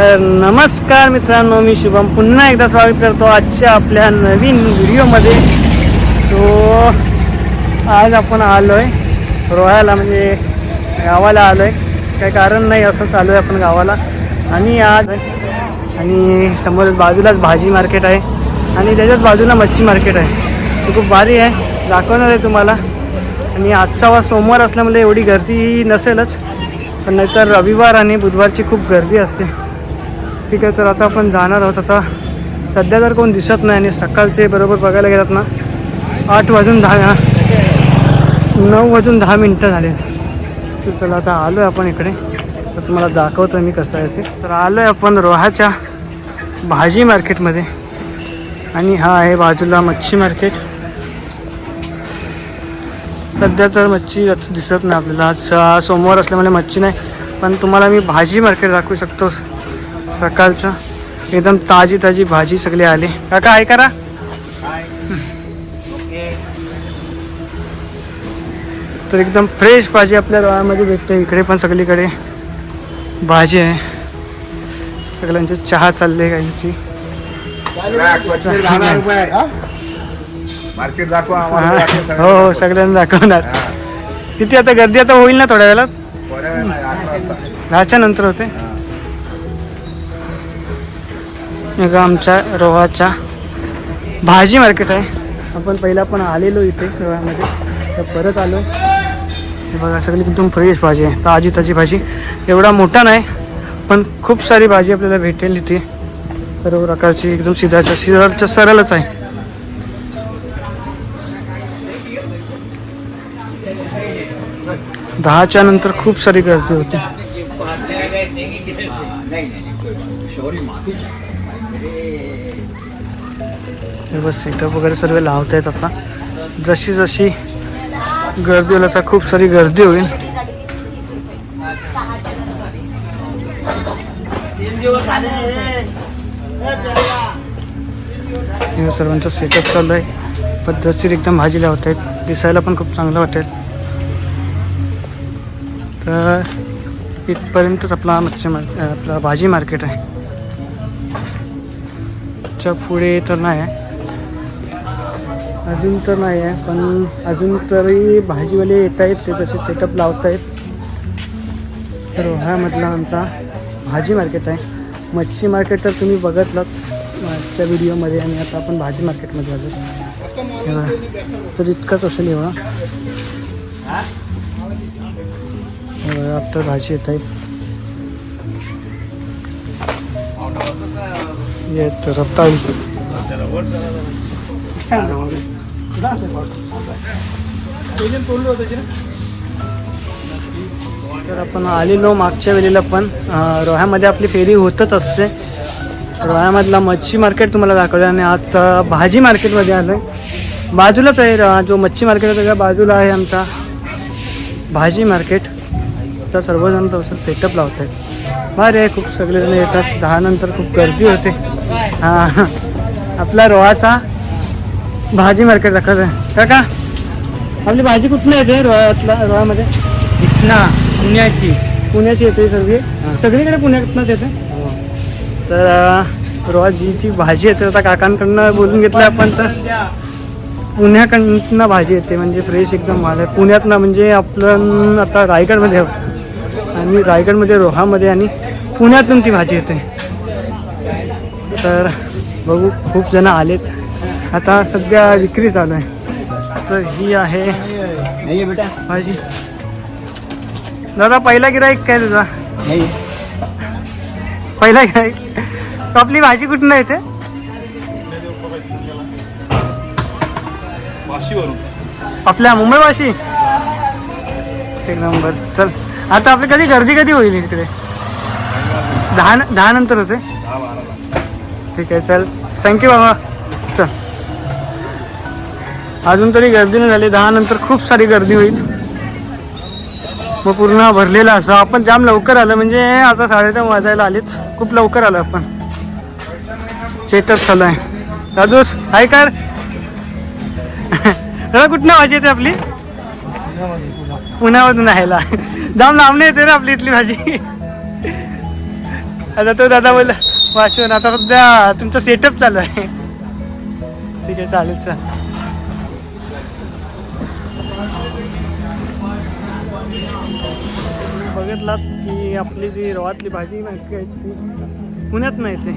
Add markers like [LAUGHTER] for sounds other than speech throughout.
तर नमस्कार मित्रांनो मी शुभम. पुन्हा एकदा स्वागत करतो आजच्या आपल्या नवीन व्हिडिओमध्ये. सो आज आपण आलो आहे रोह्याला म्हणजे गावाला आलो आहे काही कारण नाही असं चालू आहे आपण गावाला. आणि आज आणि समोर बाजूलाच भाजी मार्केट आहे. आणि त्याच्याच बाजूला मच्छी मार्केट आहे. ते खूप भारी आहे. दाखवणार आहे तुम्हाला. आणि आजचा वा सोमवार असल्यामुळे एवढी गर्दी नसेलच. पण नाहीतर रविवार आणि बुधवारची खूप गर्दी असते. ठीक आहे तर आता आपण जाणार आहोत. आता सध्या तर कोण दिसत नाही आणि सकाळचे बरोबर बघायला गेलात ना आठ वाजून दहा नऊ वाजून दहा मिनटं झाले तर चला आता आलो आहे आपण इकडे. तर तुम्हाला दाखवतो मी कसं आहे ते. तर आलो आहे आपण रोहाच्या भाजी मार्केटमध्ये. आणि हा आहे बाजूला मच्छी मार्केट. सध्या तर मच्छी दिसत नाही आपल्याला. सोमवार असल्यामुळे मच्छी नाही. पण तुम्हाला मी भाजी मार्केट दाखवू शकतो. सकाळचं. एकदम ताजी ताजी भाजी सगळी आली. काका आहे करा. तर एकदम फ्रेश भाजी आपल्या गावामध्ये भेटते. इकडे पण सगळीकडे भाजी आहे. सगळ्यांचे चहा चालले काहींची मार्केट दाखवा हा. हो सगळ्यांना दाखवणार. किती आता गर्दी आता होईल ना थोड्या वेळात. दहाच्या नंतर होते. हे आमच्या रोहाच्या भाजी मार्केट आहे. आपण पहिला पण आलेलो इथे रोहामध्ये. तर परत आलो. बघा सगळी एकदम फ्रेश भाजी आहे. ताजी ताजी भाजी. एवढा मोठा नाही पण खूप सारी भाजी आपल्याला भेटेल इथे. सर्व प्रकारची एकदम सिधाच्या सिधाच्या सरळच आहे. दहाच्या नंतर खूप सारी गर्दी होती. हे बस सेटअप वगैरे सर्व लावता आहेत आता. जशी जशी गर्दी होईल आता खूप सारी गर्दी होईल. सर्वांचा सेटअप चालू आहे. पद्धतशीर एकदम भाजी लावत आहेत दिसायला पण खूप चांगलं वाटेल. तर इथपर्यंतच आपला मच्छी मार्के आपला भाजी मार्केट आहे. च्या पुढे तर नाही. आहे अजून तर नाही आहे पण अजून तरी भाजीवाले येत आहेत ते तसे सेटअप लावत आहेत. तर रोह्यामधला आमचा भाजी मार्केट आहे. मच्छी मार्केट तर तुम्ही बघितलात मागच्या व्हिडिओमध्ये आणि आता आपण भाजी मार्केटमध्ये आलो. तर इतकंच असेल एवढा. आता भाजी येत आहेत. येत रताळी तर आपण आलेलो मागच्या वेळेला पण. रोह्यामध्ये आपली फेरी होतच असते. रोह्यामधला मच्छी मार्केट तुम्हाला दाखवलं आणि आता भाजी मार्केटमध्ये आलो आहे बाजूलाच आहे जो मच्छी मार्केट आहे त्याच्या बाजूला आहे आमचा भाजी मार्केट तर सर्वजण तसं सेटअप लावत आहेत भारी आहे खूप सगळेजण येतात. दहा नंतर खूप गर्दी होते. हां आपला रोहाचा भाजी मार्केट दाखवत आहे काका आपली भाजी कुठली येते रोह्यातला रोह्यामध्ये इथना पुण्याची पुण्याची येते सर्व सगळीकडे पुण्यातनंच येते तर अं, रोहाजीची भाजी येते. आता काकांकडनं बोलून घेतलं आपण तर. पुण्याकडनं भाजी येते म्हणजे फ्रेश एकदम माल आहे. पुण्यातनं म्हणजे आपण आता रायगडमध्ये. आहोत आणि रायगडमध्ये रोहामध्ये आणि पुण्यातून ती भाजी येते. तर बघू खूप जण आलेत. आता सध्या विक्री चालू आहे. तर ही आहे नाही बेटा. भाजी. दादा पहिला गिराईक काय तुझा? नाही. पहिला गिराईक. तर आपली भाजी कुठून येते? आपल्या मुंबई भाषी एक नंबर. चल. आता आपली कधी गर्दी कधी होईल इकडे? दहा न- दहा नंतर होते? ठीक आहे चल. थँक्यू बाबा. चल. अजून तरी गर्दी नाही झाली. दहा नंतर खूप सारी गर्दी होईल. मग पूर्ण भरलेला असं. आपण जाम लवकर आलं. म्हणजे आता साडेदहा वाजायला आलीत. खूप लवकर आलं आपण. सेटअप चालू आहे. दादूस हाय कर. [LAUGHS] दादा कुठनं भाजी येते आपली? पुण्यामधून राहायला जाम लांबणे येते ना आपली इथली भाजी. आता तो दादा बोलला वाशिवन आता सध्या तुमचा सेटअप चालू आहे. ठीक आहे चालेल चाल. बघितलात की आपली जी रवातली भाजी माहिती आहे ती पुण्यात नाही ते.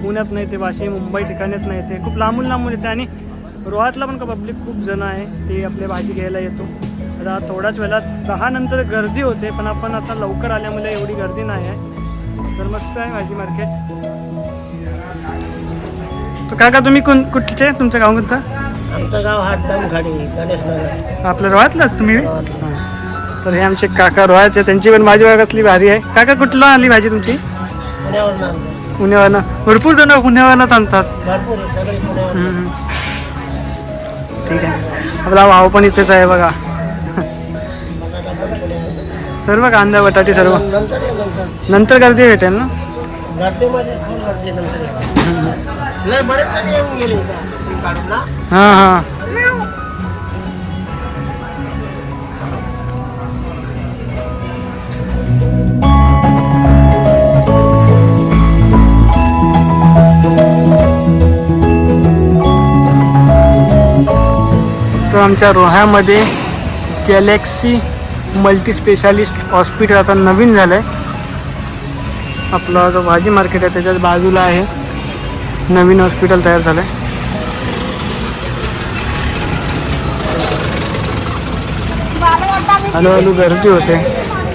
पुण्यात नाही ते भाषे मुंबई ठिकाणीच नाही ते. खूप लांबून लांबून येते आणि रोहातला पण का पब्लिक खूप जण आहे ते आपली भाजी घ्यायला येतो. आता थोड्याच वेळात दहा नंतर गर्दी होते पण आपण आता लवकर आल्यामुळे एवढी गर्दी नाही आहे. तर मस्त आहे भाजी मार्केट तर काका तुम्ही कोण कुठचे? तुमचं गाव कोणतं? आमचं गाव हातदाम आपलं रोहातलं तुम्ही. तर हे आमचे काका रोहाचे त्यांची पण भाजी बघा कसली भारी आहे. काका कुठला आली भाजी तुमची? पुण्यावरनं भरपूर जण पुण्यावरनंच आणतात. ठीक आहे. आपला भाव पण इथेच आहे बघा. सर्व कांदा बटाटे सर्व. नंतर नंतर गर्दी भेटेल ना? हां हां. तो आमच्या रोह्यामध्ये गॅलेक्सी मल्टी स्पेशालिस्ट हॉस्पिटल आता नवीन झालं आहे आपला जो भाजी मार्केट आहे त्याच्याच बाजूला आहे. नवीन हॉस्पिटल तयार झालं आहे हळूहळू गर्दी होते.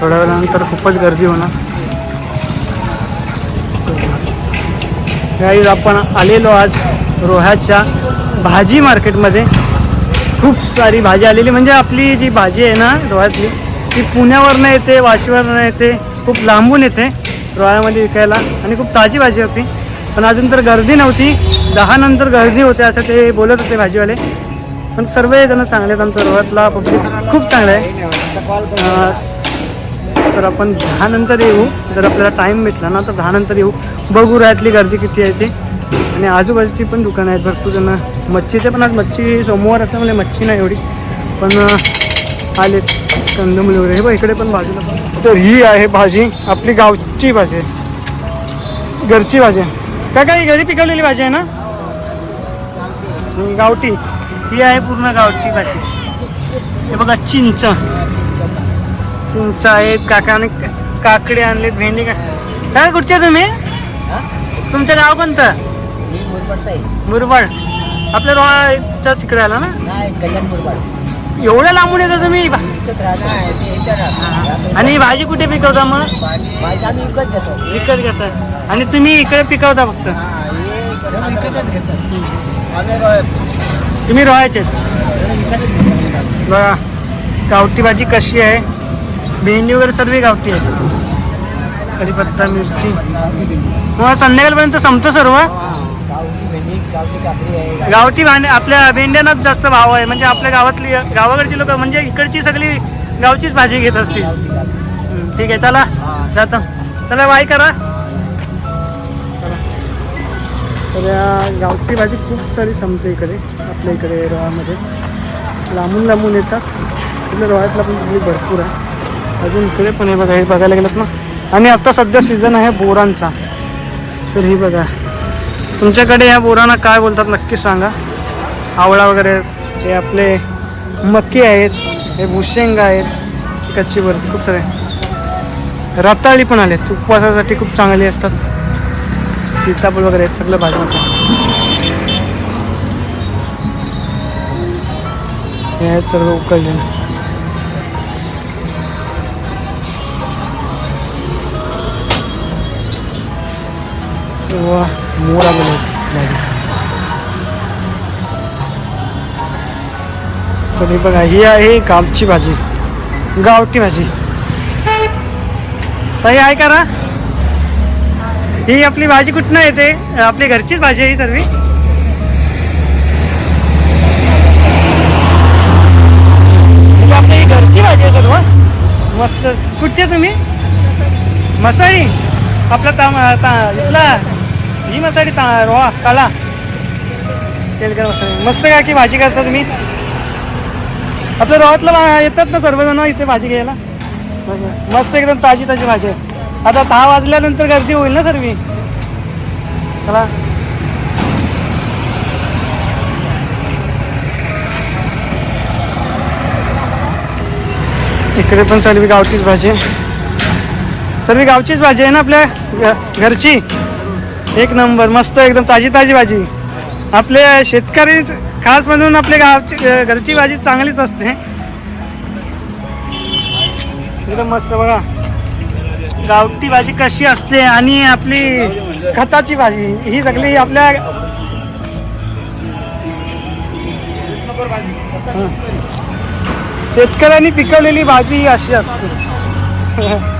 थोड्या वेळानंतर खूपच गर्दी होणार. गाईज आपण आलेलो आज रोह्याच्या भाजी मार्केटमध्ये खूप सारी भाजी आलेली म्हणजे आपली जी भाजी आहे ना रोह्यातली ती पुण्यावरनं येते वाशीवरनं येते खूप लांबून येते रोळ्यामध्ये विकायला आणि खूप ताजी भाजी होती. पण अजून तर गर्दी नव्हती. दहा नंतर गर्दी होते असं ते बोलत होते भाजीवाले. पण सर्व जण चांगले आहेत. आमच्या रोह्यातला पब्लिक खूप चांगला आहे. तर आपण दहा नंतर येऊ. जर आपल्याला टाईम भेटला ना तर दहा नंतर येऊ. बघू राहतली गर्दी किती आहे ते. आणि आजूबाजूची पण दुकानं आहेत. भरपूर जण मच्छीचे पण आज मच्छी सोमवार असल्यामुळे मच्छी नाही एवढी. पण अं, आलेत. कंदमुळे वगैरे हे बघ इकडे पण पण. तर ही आहे भाजी. आपली गावची भाजी आहे. घरची भाजी आहे. काय काय घरी पिकवलेली भाजी आहे ना? गावठी. ही आहे पूर्ण गावठी भाजी. हे बघा चिंच. चिंच आहेत काकाने काकडे आणलेत भेंडी का काय कुठचे आहे तुम्ही तुमचं गाव कोणतं? मुरबाड. आपल्या रोहाच्याच इकडे आला ना? कल्याण मुरबाड. एवढ्या लांबून येतो तुम्ही? आणि भाजी कुठे पिकवता मग? विकत घेतो. विकत घेता आणि तुम्ही इकडे पिकवता फक्त? तुम्ही रोहायचे बघा गावठी भाजी कशी आहे? भेंडी वगैरे सर्व गावठी आहे. कढीपत्ता मिरची. मग संध्याकाळपर्यंत संपतो सर्व? गावठी भेंडी गावठी काकडी आहे गावठी भांडे आपल्या भेंड्यांनाच जास्त भाव आहे. म्हणजे आपल्या गावातली गावाकडची लोक म्हणजे इकडची सगळी गावचीच भाजी घेत असतील. हम्म, ठीक आहे चला. जातो. चला बाय करा. चला. तर या गावठी भाजी खूप सारी संपते इकडे आपल्या इकडे रोहामध्ये. लांबून लांबून येतात. आपल्या रोहातला पण तुम्ही भरपूर आहे. अजून इकडे पण हे बघा हे बघायला गेलं ना. आणि आता सध्या सीझन आहे बोरांचा. तर ही बघा. तुमच्याकडे ह्या बोरांना काय बोलतात नक्की सांगा. आवळा वगैरे हे आपले मक्की आहेत हे भुशेंगा आहेत कच्ची बर खूप सारे. रताळी पण आलेत उपवासासाठी खूप चांगली असतात. सीताफळ वगैरे आहेत सगळं भाजून हे आहेत सर्व उकळले वा. मोर आलेले आहेत तर हे बघा ही आहे गावची भाजी. गावठी भाजी. ताई आहे करा ही आपली भाजी कुठनं येते? आपली घरचीच भाजी आहे ही सर्व. ही आपली घरची भाजी आहे सर्व. मस्त. कुठचे तुम्ही? मसाई. आपला ताम ता इथला. ही मसाळी ता रोहा काला. तेलकट मसाळी मस्त काय की भाजी करता तुम्ही? आपल्या रोहातला येतात ना सर्वजण इथे भाजी घ्यायला? मस्त एकदम ताजी ताजी भाजी आहे आता दहा वाजल्यानंतर गर्दी होईल ना सर्वी? चला. इकडे पण सर्वी गावठीच भाजी आहे. गावचीच भाजी आहे ना आपल्या घ- घरची? एक नंबर मस्त एकदम ताजी ताजी भाजी. आपले शेतकरी खास म्हणून आपल्या गावची घरची भाजी चांगलीच असते. एकदम मस्त बघा. गावठी भाजी कशी असते आणि आपली खताची भाजी ही सगळी आपल्या शेतकऱ्यांनी पिकवलेली भाजी ही अशी असते. [LAUGHS]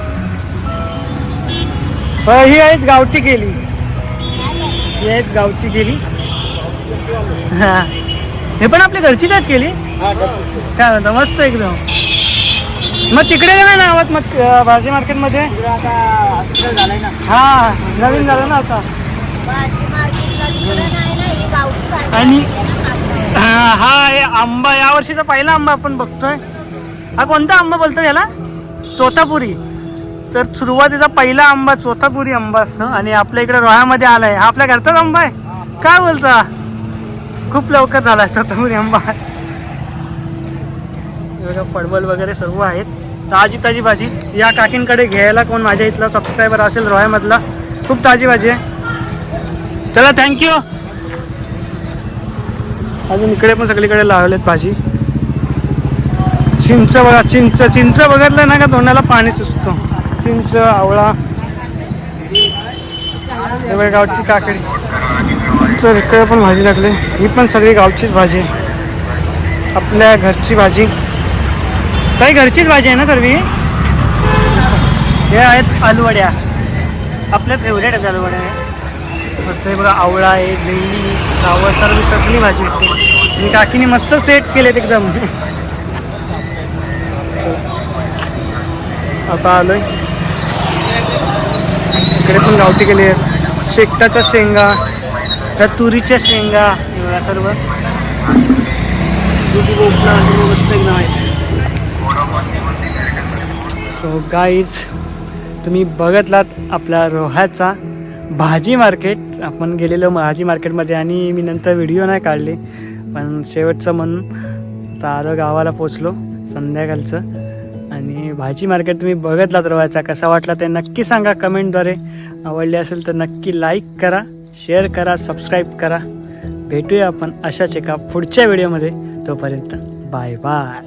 हो, ही आहेत गावठी केली. ही आहेत गावठी केली हा. हे पण आपल्या घरचीच आहेत केली? काय म्हणता मस्त एकदम. मग तिकडे गेला ना आवाज मग भाजी मार्केटमध्ये? हा नवीन झालं ना आता. ही आणि-. हा हा आंबा या वर्षीचा पहिला आंबा आपण बघतोय. हा कोणता आंबा बोलतो याला? चोथापुरी. तर सुरुवातीचा पहिला आंबा चोथापुरी आंबा असतो आणि आपल्या इकडे रोह्यामध्ये आलाय. हा आपल्या घरचाच आंबा आहे? काय बोलता? खूप लवकर झाला चोथापुरी आंबा. हे पडवल वगैरे सर्व आहेत. ताजी ताजी भाजी. या काकींकडे घ्यायला कोण माझ्या इथला सबस्क्रायबर असेल रोह्यामधला खूप ताजी भाजी आहे. चला थँक्यू अजून इकडे पण सगळीकडे लावलेत भाजी. चिंच बघा चिंच. चिंच बघितलं ना का तोंडाला पाणी सुचतो. चिंच आवळा हे गावची काकडी. चल इकडे पण भाजी लागली ही पण सगळी गावचीच भाजी आहे. आपल्या घरची भाजी. काही घरचीच भाजी आहे ना सर्व ही? हे आहेत आलूवड्या. आपल्या फेवरेट आहेत आलूवड्या. मस्त हे बघा आवळा आहे भेंडी फ्लावर सर्व सगळी भाजी असते. आणि काकीने मस्त सेट केलेत एकदम. [LAUGHS] आता आलोय. इकडे पण गावठी केली आहेत. शेकटाच्या शेंगा त्या तुरीच्या शेंगा एवढ्या सर्व. दुधी मस्त एकदम आहेत सो गाईज तुम्ही बघतलात आपल्या रोह्याचा भाजी मार्केट. आपण गेलेलो भाजी मार्केटमध्ये आणि मी नंतर व्हिडिओ नाही काढले पण शेवटचं म्हणून तारं गावाला पोचलो संध्याकाळचं. आणि भाजी मार्केट तुम्ही बघतलात रोह्याचा कसा वाटला ते नक्की सांगा कमेंटद्वारे. आवडले असेल तर नक्की लाईक करा शेअर करा सबस्क्राईब करा. भेटूया आपण अशाच एका पुढच्या व्हिडिओमध्ये तोपर्यंत बाय बाय